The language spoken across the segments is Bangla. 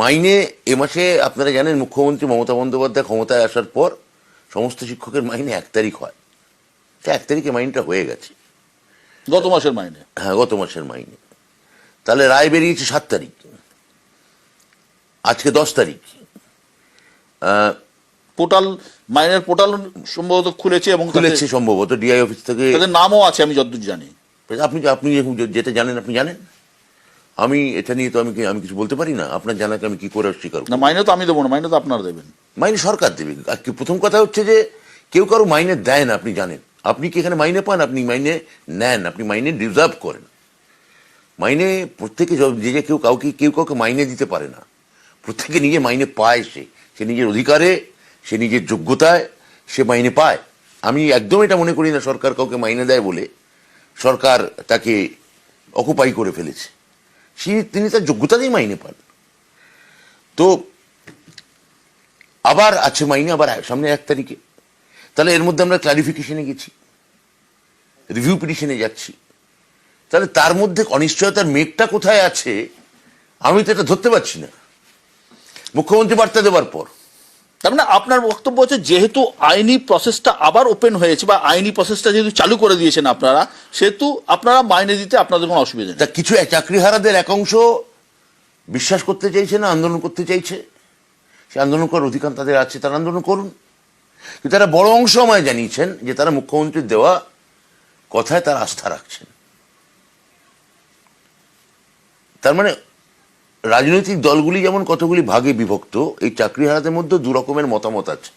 মাইনে এ মাসে আপনারা জানেন মুখ্যমন্ত্রী মমতা বন্দ্যোপাধ্যায় ক্ষমতায় আসার পর সমস্ত শিক্ষকের মাইনে এক তারিখ হয়। তা এক তারিখে মাইনটা হয়ে গেছে। গত মাসের মাইনে? হ্যাঁ গত মাসের মাইনে। তাহলে রায় বেরিয়েছে সাত তারিখ। আজকে দশ তারিখ। পোর্টাল মাইনের পোর্টাল সম্ভবত খুলেছে এবং খুলেছে সম্ভবত। ডিআই অফিস থেকে তাদের নামও আছে আমি যতদূর জানি। আপনি আপনি যেটা জানেন আপনি জানেন। আমি এটা নিয়ে তো আমি আমি কিছু বলতে পারি না? আপনার জানাকে আমি কি করে অস্বীকার? না মাইনে তো আমি দেবো না মাইনে তো আপনারা দেবেন। মাইনে সরকার দেবে। আর প্রথম কথা হচ্ছে যে কেউ কারও মাইনে দেয় না আপনি জানেন। আপনি কি এখানে মাইনে পান? আপনি মাইনে নেন আপনি মাইনে ডিজার্ভ করেন। মাইনে প্রত্যেকে যে যে কেউ কাউকে কেউ কাউকে মাইনে দিতে পারে না। প্রত্যেকে নিজে মাইনে পায় সে। সে নিজের অধিকারে সে নিজের যোগ্যতায় সে মাইনে পায়। আমি একদম এটা মনে করি না সরকার কাউকে মাইনে দেয় বলে। সরকার তাকে অকুপাই করে ফেলেছে। তিনি তার যোগ্যতাতেই মাইনে পান। তো আবার আছে মাইনে, আবার সামনে এক তারিখে। তাহলে এর মধ্যে আমরা ক্লারিফিকেশনে গেছি রিভিউ পিটিশনে যাচ্ছি। তাহলে তার মধ্যে অনিশ্চয়তার মেঘটা কোথায় আছে, আমি তো এটা ধরতে পারছি না। মুখ্যমন্ত্রী বার্তা দেওয়ার পর। তার মানে আপনার বক্তব্য হচ্ছে, যেহেতু আইনি প্রসেসটা আবার ওপেন হয়েছে বা আইনি প্রসেসটা যেহেতু চালু করে দিয়েছেন আপনারা, সেহেতু আপনারা মাইনে দিতে আপনাদের কোনো অসুবিধা নেই। কিছু চাকরিহারাদের একাংশ বিশ্বাস করতে চাইছে না, আন্দোলন করতে চাইছে? সে আন্দোলন করার অধিকার তাদের আছে, তারা আন্দোলন করুন। কিন্তু তারা বড় অংশ আমায় জানিয়েছেন যে তারা মুখ্যমন্ত্রীর দেওয়া কথায় তারা আস্থা রাখছেন। তার মানে রাজনৈতিক দলগুলি যেমন কতগুলি ভাগে বিভক্ত, এই চাকরি চাকরিহারাদের মধ্যে দু রকমের মতামত আছে।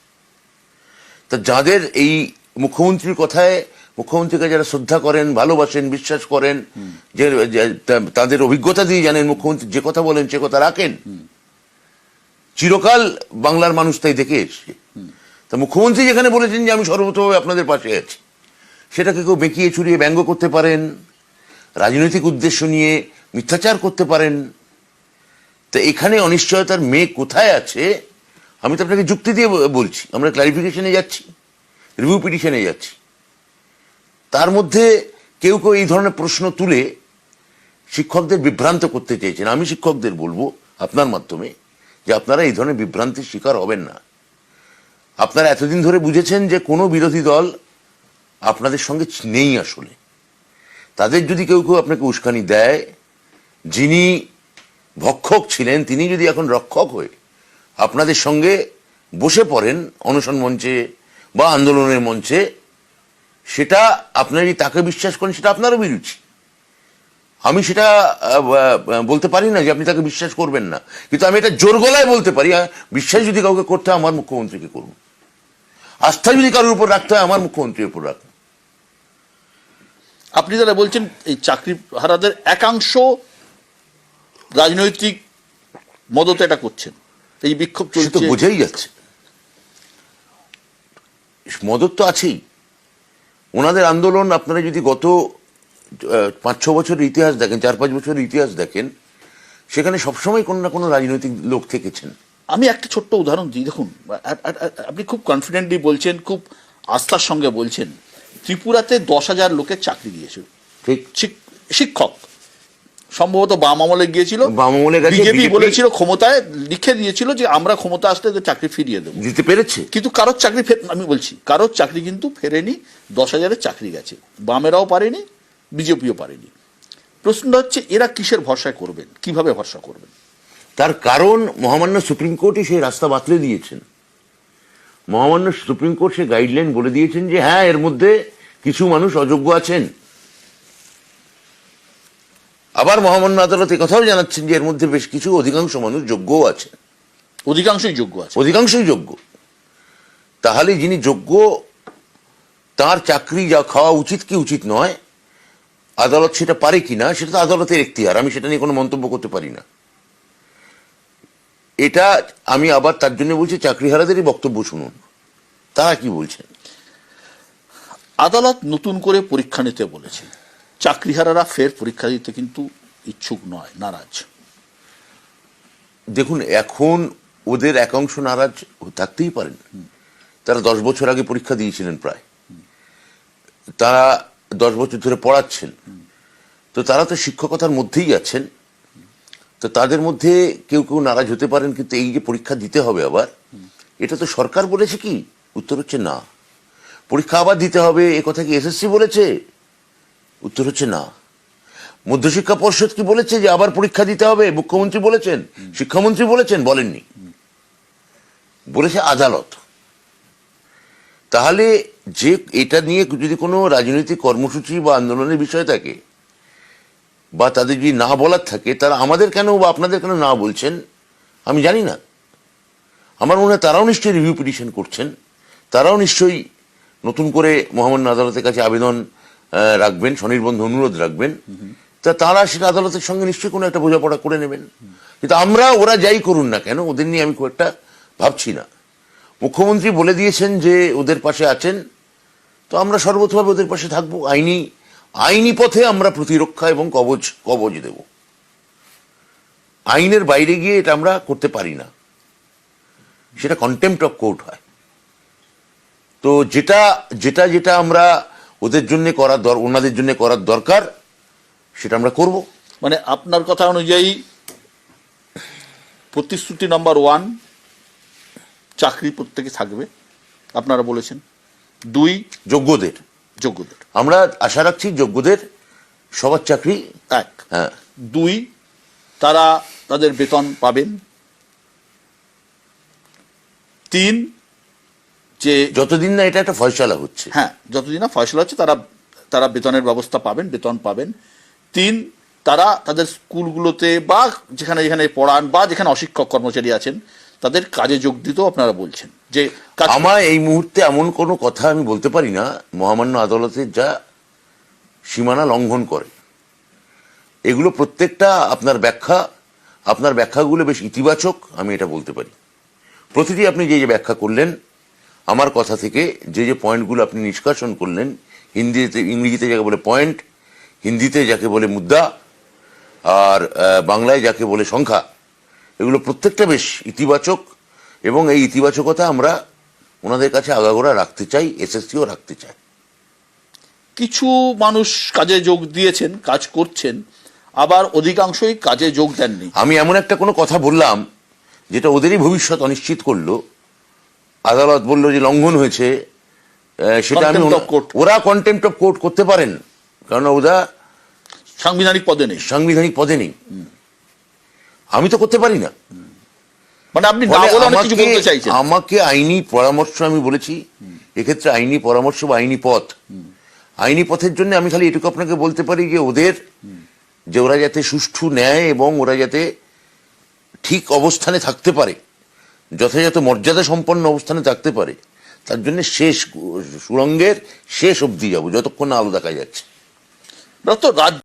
তা যাদের এই মুখ্যমন্ত্রীর কথায়, মুখ্যমন্ত্রীকে যারা শ্রদ্ধা করেন, ভালোবাসেন, বিশ্বাস করেন, যে তাদের অভিজ্ঞতা দিয়ে জানেন মুখ্যমন্ত্রী, যে কথা বলেন, সে কথা রাখেন। চিরকাল বাংলার মানুষ তাই দেখে এসছে। তা মুখ্যমন্ত্রী যেখানে বলেছেন যে, আমি সর্বতভাবে আপনাদের পাশে আছি। সেটাকে কেউ বেঁকিয়ে চুরিয়ে ব্যঙ্গ করতে পারেন, রাজনৈতিক উদ্দেশ্য নিয়ে মিথ্যাচার করতে পারেন তা এখানে অনিশ্চয়তার মেয়ে কোথায় আছে? আমি তো আপনাকে যুক্তি দিয়ে বলছি। আমরা ক্লারিফিকেশনে যাচ্ছি। রিভিউ পিটিশনে যাচ্ছি। তার মধ্যে কেউ কেউ এই ধরনের প্রশ্ন তুলে শিক্ষকদের বিভ্রান্ত করতে চেয়েছেন। আমি শিক্ষকদের বলব আপনার মাধ্যমে যে আপনারা এই ধরনের বিভ্রান্তির শিকার হবেন না। আপনারা এতদিন ধরে বুঝেছেন যে কোনো বিরোধী দল আপনাদের সঙ্গে নেই আসলে। তাদের যদি কেউ কেউ আপনাকে উস্কানি দেয়, যিনি ভক্ষক ছিলেন, তিনি যদি এখন রক্ষক হয়ে আপনাদের সঙ্গে বসে পড়েন অনশন মঞ্চে বা আন্দোলনের মঞ্চে, সেটা আপনারই, তাকে বিশ্বাস করেন, সেটা আপনারও বিরুচি। আমি সেটা বলতে পারি না যে আপনি তাকে বিশ্বাস করবেন না। কিন্তু আমি এটা জোর গলায় বলতে পারি বিশ্বাস যদি কাউকে করতে হয়, আমার মুখ্যমন্ত্রীকে করুন আস্থা যদি কারোর উপর রাখতে হয়, আমার মুখ্যমন্ত্রীর উপর রাখুন আপনি যারা বলছেন, এই চাকরি হারাদের একাংশ রাজনৈতিক মদতে এটা করছেন। এই বিক্ষোভ চলছে। বোঝাই যাচ্ছে। মদত তো আছেই। ওনাদের আন্দোলন আপনারা যদি গত পাঁচ ছ বছরের ইতিহাস দেখেন চার পাঁচ বছরের ইতিহাস দেখেন সেখানে সবসময় কোনো না কোনো রাজনৈতিক লোক থেকেছেন। আমি একটা ছোট্ট উদাহরণ দিই। দেখুন আপনি খুব কনফিডেন্টলি বলছেন খুব আস্থার সঙ্গে বলছেন ত্রিপুরাতে দশ হাজার লোকের চাকরি দিয়েছিল ঠিক। শিক্ষক। সম্ভবত বাম আমলে গিয়েছিল। বাম আমলে বিজেপি বলেছিল ক্ষমতায় লিখে দিয়েছিল যে আমরা ক্ষমতা আসলে চাকরি ফিরিয়ে দেবো। দিতে পেরেছে। কিন্তু কারোর চাকরি ফের আমি বলছি কারোর চাকরি কিন্তু ফেরেনি দশ হাজারের চাকরি গেছে। বামেরাও পারেনি বিজেপিও পারেনি। প্রশ্নটা হচ্ছে এরা কিসের ভরসায় করবেন? কীভাবে ভরসা করবেন? তার কারণ মহামান্য সুপ্রিম কোর্টই সেই রাস্তা বাতলে দিয়েছেন। মহামান্য সুপ্রিম কোর্ট সে গাইডলাইন বলে দিয়েছেন যে হ্যাঁ এর মধ্যে কিছু মানুষ অযোগ্য আছেন। আবার মহামান্য আদালত কথাও জানাচ্ছেন যে এর মধ্যে বেশ কিছু অধিকাংশ মানুষ যোগ্যও আছে। অধিকাংশই যোগ্য আছে। অধিকাংশই যোগ্য। তাহলে যিনি যোগ্য তার চাকরি যা খাওয়া উচিত কি উচিত নয় আদালত সেটা পারে কি না সেটা তো আদালতের এখতিয়ার আমি সেটা নিয়ে কোনো মন্তব্য করতে পারি না। এটা আমি আবার তার জন্য বলছি চাকরিহারাদেরই বক্তব্য শুনুন। তারা কি বলছেন? আদালত নতুন করে পরীক্ষা নিতে বলেছে। চাকরিহারারা ফের পরীক্ষা দিতে কিন্তু ইচ্ছুক নয়, নারাজ। দেখুন, এখন ওদের একাংশ নারাজ থাকতেই পারেন। তারা দশ বছর আগে পরীক্ষা দিয়েছিলেন প্রায়। তারা দশ বছর ধরে পড়াচ্ছেন। তো তারা তো শিক্ষকতার মধ্যেই আছেন। তো তাদের মধ্যে কেউ কেউ নারাজ হতে পারেন, কিন্তু এই যে পরীক্ষা দিতে হবে আবার, এটা তো সরকার বলেছে কি? উত্তর হচ্ছে না। পরীক্ষা আবার দিতে হবে, এ কথা কি এসএসসি বলেছে? উত্তর হচ্ছে না। মধ্যশিক্ষা পর্ষদ কি বলেছে যে আবার পরীক্ষা দিতে হবে? মুখ্যমন্ত্রী বলেছেন। শিক্ষামন্ত্রী বলেছেন, বলেননি। বলেছে আদালত। তাহলে যে এটা নিয়ে যদি কোনো রাজনৈতিক কর্মসূচি বা আন্দোলনের বিষয় থাকে, বা তাদের যদি না বলার থাকে, তারা আমাদের কেন বা আপনাদের কেন না বলছেন? আমি জানি না। আমার মনে হয় তারাও নিশ্চয়ই রিভিউ পিটিশন করছেন। তারাও নিশ্চয়ই নতুন করে মহামান্য আদালতের কাছে আবেদন রাখবেন, স্বনির্বন্ধ অনুরোধ রাখবেন। তা তারা সেটা আদালতের সঙ্গে নিশ্চয়ই কোনো একটা বোঝাপড়া করে নেবেন। কিন্তু আমরা ওরা যাই করুন না কেন, ওদের নিয়ে আমি খুব একটা ভাবছি না। মুখ্যমন্ত্রী বলে দিয়েছেন যে ওদের পাশে আছেন, তো আমরা সর্বতভাবে ওদের পাশে থাকব। আইনি আইনি পথে আমরা প্রতিরক্ষা এবং কবচ কবচ দেব। আইনের বাইরে গিয়ে এটা আমরা করতে পারি না। সেটা কন্টেম্পট অফ কোর্ট হয়। তো যেটা যেটা যেটা আমরা ওদের জন্য করার দর, ওনাদের জন্য করার দরকার সেটা আমরা করব। মানে আপনার কথা অনুযায়ী প্রতিশ্রুতি নাম্বার ওয়ান চাকরি প্রত্যেকে থাকবে। আপনারা বলেছেন। দুই যোগ্যদের। যোগ্যদের। আমরা আশা রাখছি যোগ্যদের সবার চাকরি এক। হ্যাঁ। দুই তারা তাদের বেতন পাবেন। তিন যে যতদিন না এটা একটা ফয়সালা হচ্ছে। হ্যাঁ যতদিন না ফয়সলা হচ্ছে তারা তারা বেতনের ব্যবস্থা পাবেন বেতন পাবেন। তিন, তারা তাদের স্কুলগুলোতে বা যেখানে যেখানে পড়ান বা যেখানে অশিক্ষক কর্মচারী আছেন, তাদের কাজে যোগ দিতেও আপনারা বলছেন যে আমার এই মুহূর্তে এমন কোনো কথা আমি বলতে পারি না, মহামান্য আদালতের যা সীমানা লঙ্ঘন করে। এগুলো প্রত্যেকটা আপনার ব্যাখ্যা, আপনার ব্যাখ্যাগুলো বেশ ইতিবাচক আমি এটা বলতে পারি। প্রতিটি আপনি যে যে ব্যাখ্যা করলেন, আমার কথা থেকে যে যে পয়েন্টগুলো আপনি নিষ্কাশন করলেন, হিন্দিতে, ইংরেজিতে যাকে বলে পয়েন্ট হিন্দিতে যাকে বলে মুদ্রা আর বাংলায় যাকে বলে সংখ্যা এগুলো প্রত্যেকটা বেশ ইতিবাচক এবং এই ইতিবাচকতা আমরা ওনাদের কাছে আগাগোড়া রাখতে চাই এসএসসিও রাখতে চাই। কিছু মানুষ কাজে যোগ দিয়েছেন কাজ করছেন আবার অধিকাংশই কাজে যোগ দেননি। আমি এমন একটা কোনো কথা বললাম যেটা ওদেরই ভবিষ্যৎ অনিশ্চিত করল। আদালত বলল যে লঙ্ঘন হয়েছে সেটা আমি. ওরা কন্টেম্প অফ কোর্ট করতে পারেন কারণ ওরা সাংবিধানিক পদে নেই। সাংবিধানিক পদে নেই। আমি তো করতে পারি না। মানে আপনি আমাকে- চাইছেন। আমাকে আইনি পরামর্শ আমি বলেছি। এক্ষেত্রে আইনি পরামর্শ বা আইনি পথ। আইনি পথের জন্য আমি খালি এটুকু আপনাকে বলতে পারি যে ওদের যে ওরা যাতে সুষ্ঠু ন্যায় এবং ওরা যাতে ঠিক অবস্থানে থাকতে পারে যথাযথ মর্যাদা সম্পন্ন অবস্থানে থাকতে পারে তার জন্য শেষ সুরঙ্গের শেষ অবধি যাব যতক্ষণ না আলো দেখা যাচ্ছে। তো রাজ্য